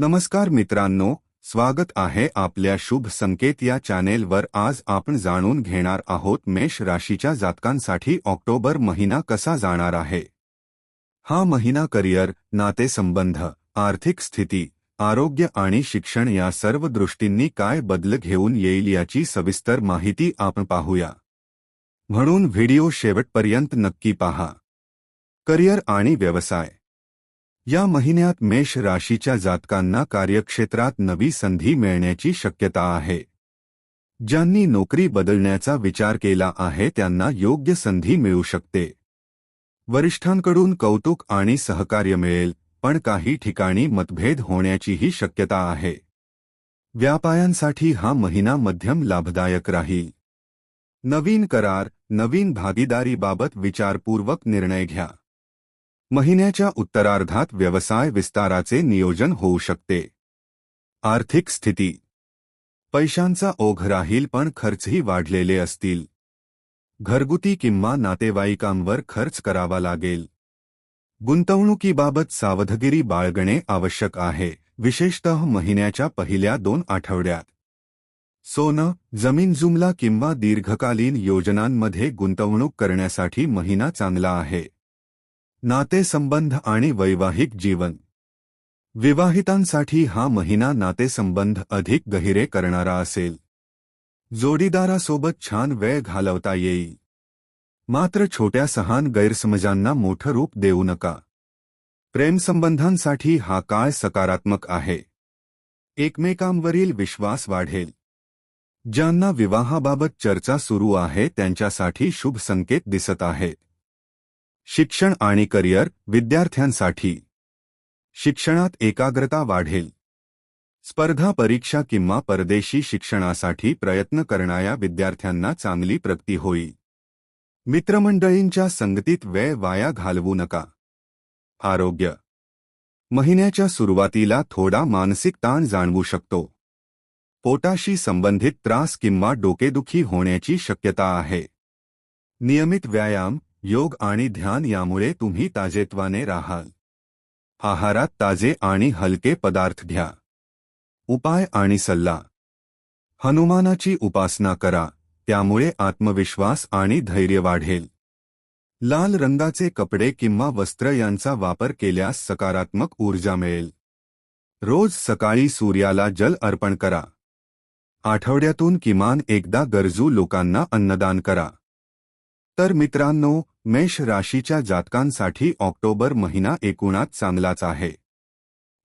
नमस्कार मित्रांनो स्वागत आहे आपल्या शुभ संकेत या चॅनेलवर. आज आपण जाणून घेणार आहोत मेष राशीच्या जातकांसाठी ऑक्टोबर महिना कसा जाणार आहे. हा महिना करिअर नातेसंबंध आर्थिक स्थिती आरोग्य आणि शिक्षण या सर्व दृष्टींनी काय बदल घेऊन येईल याची सविस्तर माहिती आपण पाहूया. म्हणून व्हिडिओ शेवटपर्यंत नक्की पहा. करिअर आणि व्यवसाय. या महिन्यात मेष राशीच्या जातकांना कार्यक्षेत्रात नवी संधी मिळण्याची शक्यता आहे. ज्यांनी नोकरी बदलण्याचा विचार केला आहे त्यांना योग्य संधी मिळू शकते. वरिष्ठांकडून कौतुक आणि सहकार्य मिळेल, पण काही ठिकाणी मतभेद होण्याचीही शक्यता आहे. व्यापाऱ्यांसाठी हा महिना मध्यम लाभदायक राहील. नवीन करार, नवीन भागीदारीबाबत विचारपूर्वक निर्णय घ्या. महिन्याच्या उत्तरार्धात व्यवसाय विस्ताराचे नियोजन होऊ शकते. आर्थिक स्थिती. पैशांचा ओघ राहील पण खर्चही वाढलेले असतील. घरगुती किंवा नातेवाईकांवर खर्च करावा लागेल. गुंतवणुकीबाबत सावधगिरी बाळगणे आवश्यक आहे विशेषतः महिन्याच्या पहिल्या दोन आठवड्यात. सोनं जमीन जुमला किंवा दीर्घकालीन योजनांमध्ये गुंतवणूक करण्यासाठी महिना चांगला आहे. नातेसंबंध आणि वैवाहिक जीवन. विवाहितांसाठी हा महिना नातेसंबंध अधिक गहिरे करणारा असेल. जोडीदारासोबत छान वेळ घालवता येईल. मात्र छोट्या सहान गैरसमजांना मोठं रूप देऊ नका. प्रेमसंबंधांसाठी हा काळ सकारात्मक आहे. एकमेकांवरील विश्वास वाढेल. ज्यांना विवाहाबाबत चर्चा सुरू आहे त्यांच्यासाठी शुभ संकेत दिसत आहेत शिक्षण आणि करिअर विद्यार्थ्यांसाठी. शिक्षणात एकाग्रता वाढेल. स्पर्धा परीक्षा किंवा परदेशी शिक्षणासाठी प्रयत्न करणाऱ्या विद्यार्थ्यांना चांगली प्रगती होईल. मित्रमंडळींच्या संगतीत वेळ वाया घालवू नका. आरोग्य. महिन्याच्या सुरुवातीला थोडा मानसिक ताण जाणवू शकतो. पोटाशी संबंधित त्रास किंवा डोकेदुखी होण्याची शक्यता आहे. नियमित व्यायाम योग आणि ध्यान यामुळे तुम्ही ताजेत्वाने राहाल. आहारात ताजे आणि हलके पदार्थ घ्या. उपाय आणि सल्ला. हनुमानाची उपासना करा, त्यामुळे आत्मविश्वास आणि धैर्य वाढेल. लाल रंगाचे कपडे किंवा वस्त्र यांचा वापर केल्यास सकारात्मक ऊर्जा मिळेल. रोज सकाळी सूर्याला जल अर्पण करा. आठवड्यातून किमान एकदा गरजू लोकांना अन्नदान करा. तर मित्रांनो मेष राशीच्या जातकांसाठी ऑक्टोबर महिना एकूणात चांगलाच आहे.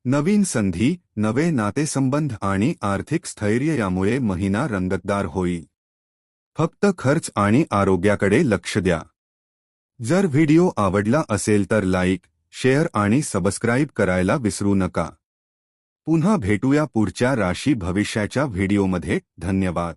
नवीन संधी नवे नातेसंबंध आणि आर्थिक स्थैर्य यामुळे महिना रंगतदार होईल. फक्त खर्च आणि आरोग्याकडे लक्ष द्या. जर व्हिडिओ आवडला असेल तर लाईक शेअर आणि सबस्क्राईब करायला विसरू नका. पुन्हा भेटूया पुढच्या राशी भविष्याच्या व्हिडिओमध्ये. धन्यवाद.